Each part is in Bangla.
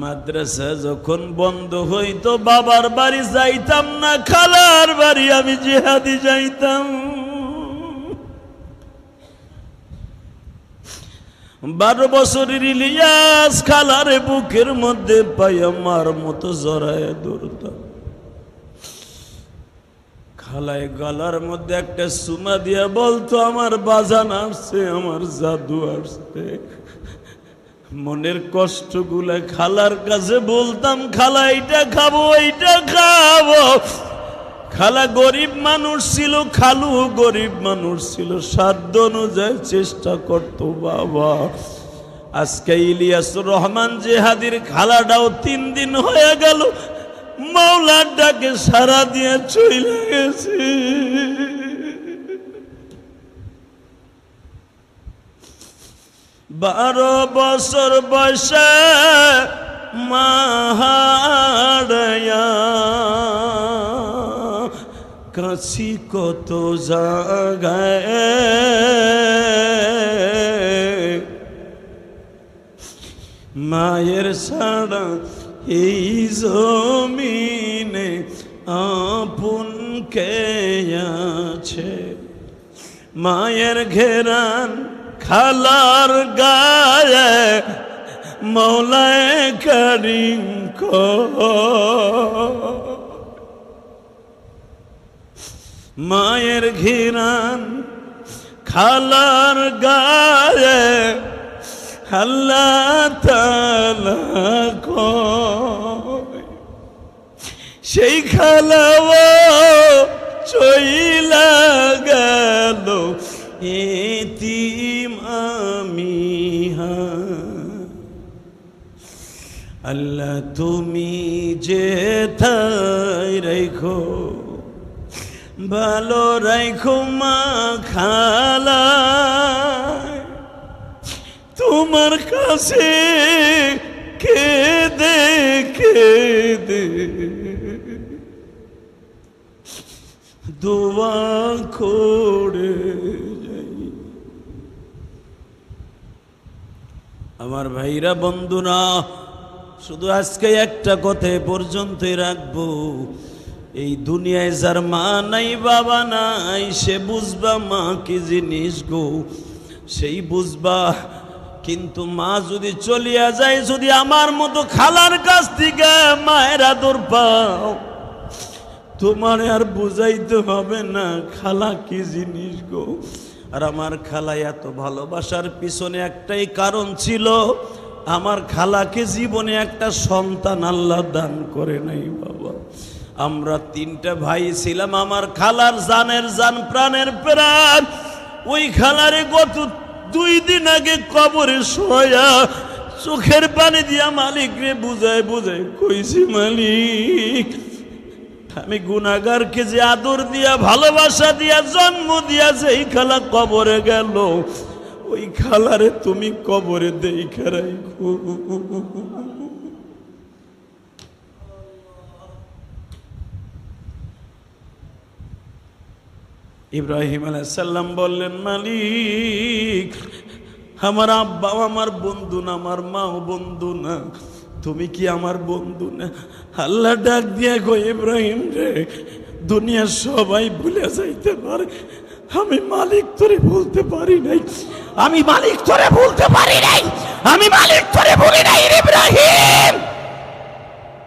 মাদ্রাসা যখন বন্ধ হইতো, বাবার বাড়ি যাইতাম না, খালার বাড়ি আমি জিহাদি যাইতাম। বারো বছরের ইলিয়াস খালারে বুকের মধ্যে পাই আমার মতো জড়ায় দৌড়তাম খালায় গলার মধ্যে একটা সুমা দিয়া বলতো, আমার বাজান আসছে, আমার জাদু আসছে। মনের কষ্টগুলা খালার কাছে বলতাম, খালা, এইটা খাব এইটা খাব। খালা গরিব মানুষ ছিল, খালু গরিব মানুষ ছিল, সাধ্য অনুযায়ী চেষ্টা করতো, বাবা। আজকে ইলিয়াস রহমান জেহাদির খালাটাও তিন দিন হয়ে গেল, মাওলার ডাকে সারা দিয়ে চলে গেছে। বারো বছর মাহাড়য়া কাছি কত জাগায়। মায়ের ছাড়া এই জমিনে আপন কে আছে? মায়ের ঘেরান খালার গায়ে মৌলায় করিম মায়ের ঘিরান খালার গায়ে আল্লাহ তালা। সেই খালাও চইলা গেল এতিম আল্লাহ তুমি যে থাই রেখো ভালো রাখো মা খালা তোমার কাছে কেদে কেদে। দোয়া করে যাই। আমার ভাইরা বন্ধুরা শুধু আজকে একটা কথা পর্যন্তই রাখব। এই দুনিয়ায় যার মা নাই, বাবা নাই, সে বুঝবা মা কি জিনিস গো। সেই বুঝবা, কিন্তু মা যদি চলিয়া যায়, যদি আমার মতো খালার কাছ থেকে মায়ের আদর পাও, তোমার আর বুঝাইতে হবে না খালা কি জিনিস গো। আর আমার খালা এত ভালোবাসার পিছনে একটাই কারণ ছিল আমার খালাকে জীবনে একটা সন্তান আল্লাহ দান করে নাই, বাবা। আমরা তিনটা ভাই ছিলাম, আমার খালার জানের জান, প্রাণের প্রাণ। ওই খালারে গত দুই দিন আগে কবরে শোয়া, চোখের পানি দিয়া মালিক রে বুঝায় বুঝায় কইছি, মালিক, আমি গুনাগারকে যে আদর দিয়া, ভালোবাসা দিয়া, জন্ম দিয়া যেই খালা কবরে গেল ওই খালারে তুমি কবরে দেখা রাখো ইব্রাহিম আলাইসাল্লাম বললেন, মালিক, আমার আব্বাও আমার বন্ধু না, আমার মাও বন্ধু না, তুমি কি আমার বন্ধু না? আল্লাহ ডাক দিয়ে গো ইব্রাহিম রে, দুনিয়ার সবাই ভুলে যাইতে পারে। আমি মালিক তোরে বলতে পারি নাই। আমি মালিক তোরে বলতে পারি নাই। আমি মালিক তোরে বলি নাই ইব্রাহিম।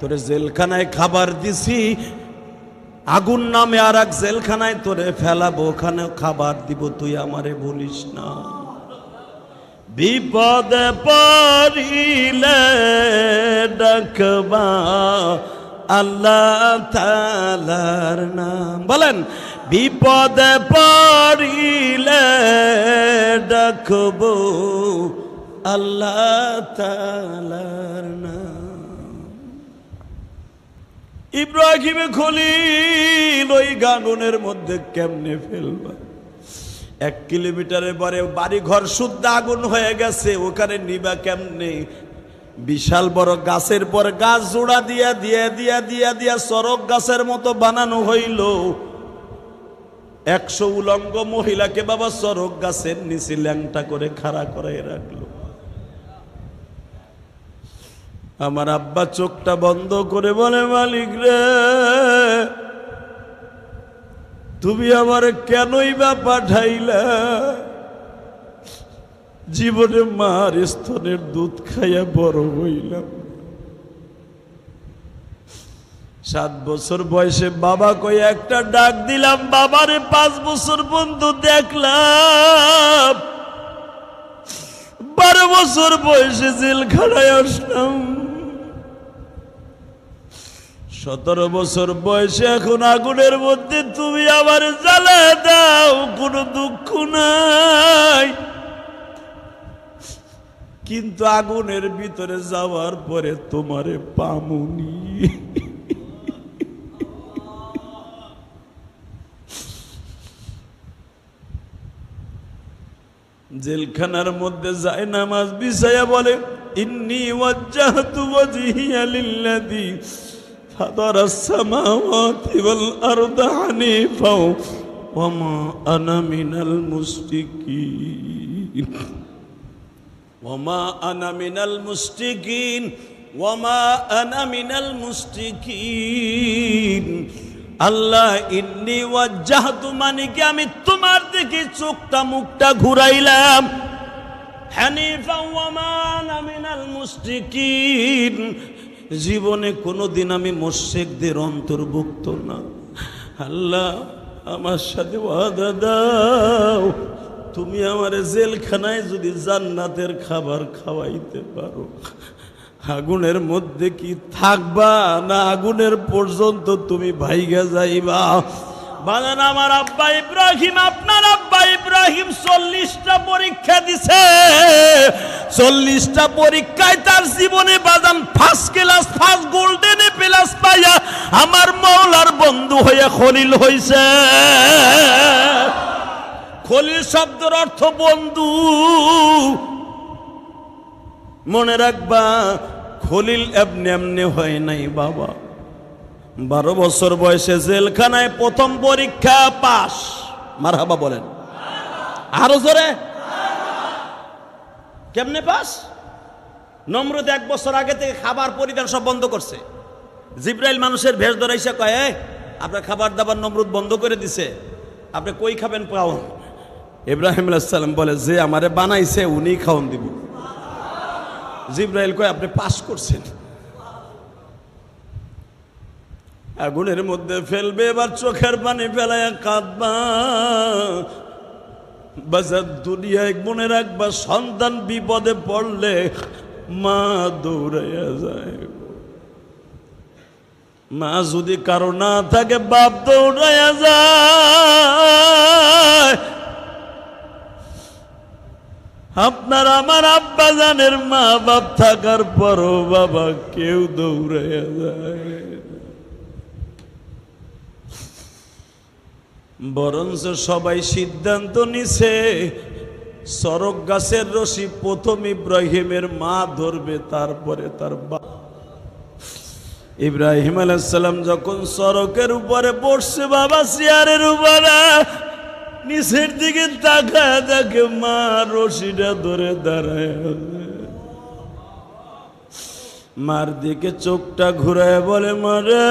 তোরে জেলখানায় খাবার দিছি। আগুন নামে আর এক জেলখানায় তোরে ফেলাবো। ওখানে খাবার দিব। তুই আমারে বলিস না। বিপদে পড়িলে ডাকবা আল্লাহ তালার নাম। বলেন বিপদে পড়িলে ডাকবো আল্লাহ তালার ইব্রাহিমে খলিল ওই গানুনের মধ্যে কেমনে ফেলবা? এক কিলোমিটারের পরে বাড়ি ঘর শুদ্ধ আগুন হয়ে গেছে, ওখানে নিবা কেমনে? বিশাল বড় গাছের পর গাছ জোড়া দিয়া দিয়া দিয়া দিয়া দিয়া সরক গাছের মতো বানানো হইল। একশো উলঙ্গ মহিলাকে বাবা সরক গাছের নিচে ল্যাংটা করে খাড়া করে রাখল। আমার আব্বা চোখটা বন্ধ করে বলে, মালিক রে, তুমি আমার কেনই বা পাঠাইলা? জীবনে মার স্তনের দুধ খাইয়া বড় হইলাম। সাত বছর বয়সে বাবা কই একটা ডাক দিলাম, বাবারে পাঁচ বছর বন্ধু দেখলাম। বারো বছর বয়সে জেলখানায় আসলাম। সতেরো বছর বয়সে এখন আগুনের মধ্যে তুমি আবার জ্বালা দাও, কোনো দুঃখ নাই। কিন্তু আগুনের ভিতরে যাওয়ার পরে তোমারে পামুনি। জেলখানার মধ্যে যায় নামাজ বিছায়া বলে ইন্নি ওয়াজ্জাহতু ওয়াজহিয়া লিল্লাযী ফাতারা আস-সামাওয়াতি ওয়াল আরদা হানিফা ওয়া মা আনা মিনাল মুশরিকিন ওয়া মা আনা মিনাল মুশরিকিন ওয়া মা আনা মিনাল মুশরিকিন আল্লাহ, ইন্নি ওয়াজ্জাহতু মানে কি আমি তোমার দিকে চোখটা মুখটা ঘুরাইলাম? জীবনে কোনোদিন আমি মোশেকদের অন্তর্ভুক্ত না। আল্লাহ, আমার সাথে ওয়াদা দাও। তুমি আমার জেলখানায় যদি জান্নাতের খাবার খাওয়াইতে পারো। আগুনের মধ্যে কি থাকবা? না আগুনের পর্যন্ত তুমি ভাইগা যাইবা। বাজান আমার আব্বা ইব্রাহিম, আপনার আব্বা ইব্রাহিম চল্লিশটা পরীক্ষা দিছে। চল্লিশটা পরীক্ষায় তার জীবনে বাদাম ফার্স্ট ক্লাস ফার্স্ট গোল্ডেনে প্লাস পাইয়া আমার মৌলার বন্ধু হইয়া খলিল হইছে। খলিল শব্দের অর্থ বন্ধু। মনে রাখবা খলিল এমনি এমনি হয় নাই বাবা। বারো বছর বয়সে জেলখানায় প্রথম পরীক্ষা পাস মারহাবা বলেন। আরও জোরে। কেমনে পাস নমরুদ এক বছর আগে থেকে খাবার পরিধান সব বন্ধ করছে। জিব্রাইল মানুষের ভেষ ধরাইছে কয় "এই, আপনার খাবার দাবার নমরুদ বন্ধ করে দিছে। আপনি কই খাবেন পাওন ইব্রাহিম আলাইসাল্লাম বলে যে আমারে বানাইছে উনি খাওন দিব। জিব্রাইল কয়, আপনি পাস করছেন। আগুনের মধ্যে ফেলবে, এবার চোখের পানি ফেলায় কাঁদবা। বাজার দুনিয়ায় মনে রাখবা, সন্তান বিপদে পড়লে মা দৌড়াইয়া যায়। মা যদি কারও না থাকে, বাপ দৌড়াইয়া যায়। আপনার আমার আব্বা জানের মা বাপ থাকার পরও বাবা কেউ দৌড়াইয়া যায়। বরঞ্চ সবাই সিদ্ধান্ত নিছে সরক গাছের রশি প্রথম ইব্রাহিমের মা ধরবে, তারপরে তার বা ইব্রাহিম আলাইসাল্লাম যখন সড়কের উপরে বসছে, বাবা চেয়ারের উপরে নিচের দিকে তাকায় দেখে মা রশিটা ধরে দাঁড়ায়। মার দিকে চোখটা ঘুরায় বলে মারে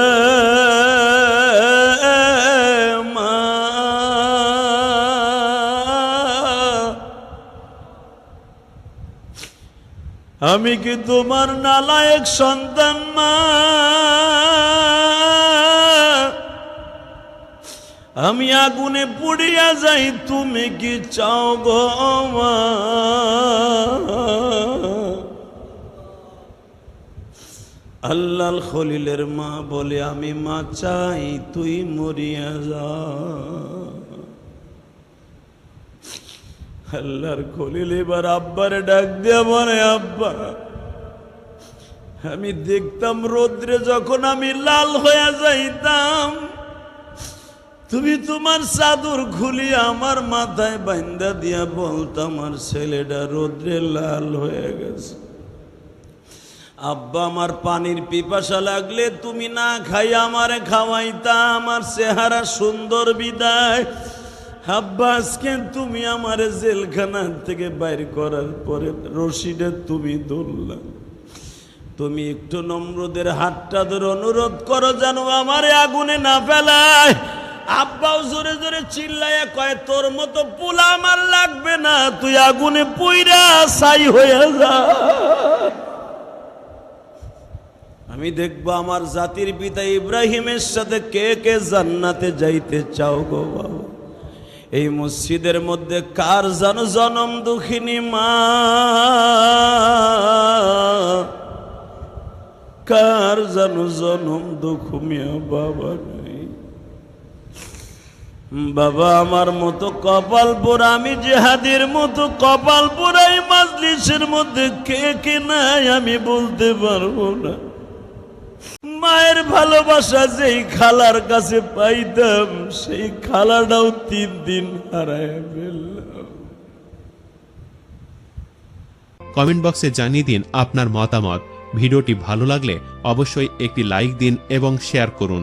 মা আমি কি তোমার নালায়ক সন্তান, মা আমি আগুনে পুড়িয়া যাই, তুমি কি চাও গো মা আল্লাহ খলিলের মা বলে, আমি মা চাই, তুই মরিয়া যা। আল্লাহর খলিল এবার আব্বারে ডাক দিয়া বলে, আব্বা, আমি দেখতাম রোদ্রে যখন আমি লাল হয়ে যাইতাম তুমি তোমার চাদর খুলি আমার মাথায় বান্দা দিয়া বলতাম আমার ছেলেটা রোদ্রে লাল হয়ে গেছে। আব্বা, আমার পানির পিপাসা লাগলে তুমি না খাই আমারে খাওয়াইতা, আমার চেহারা সুন্দর বিদায়। আব্বা, আজকে তুমি আমার জেলখানা থেকে বাইর করার পরে রশিটা তুমি ধরলা। তুমি একটু নম্রদের হাতটা ধরে অনুরোধ করো যেন আমার আগুনে না ফেলায়। আব্বাও জোরে জোরে চিল্লাইয়া কয়, তোর মতো পোলা আমার লাগবে না, তুই আগুনে পুইরা ছাই হয়ে যা। আমি দেখব আমার জাতির পিতা ইব্রাহিমের সাথে কে কে জান্নাতে যাইতে চাও গো বাবা। এই মসজিদের মধ্যে কার জানো জনম দুঃখিনী মা? কার জানো জনম দুঃখ মিয়া বাবা বাবা, আমার মতো কপাল পোড়া আমি জেহাদের মতো কপাল পোড়াই মাজলিসের মধ্যে কে কে নাই আমি বলতে পারব না। মায়ের ভালোবাসা যেই খালার কাছে পাইতাম, সেই খালাটাও তিন দিন হারায় ফেললাম। কমেন্ট বক্সে জানিয়ে দিন আপনার মতামত। ভিডিওটি ভালো লাগলে অবশ্যই একটি লাইক দিন এবং শেয়ার করুন।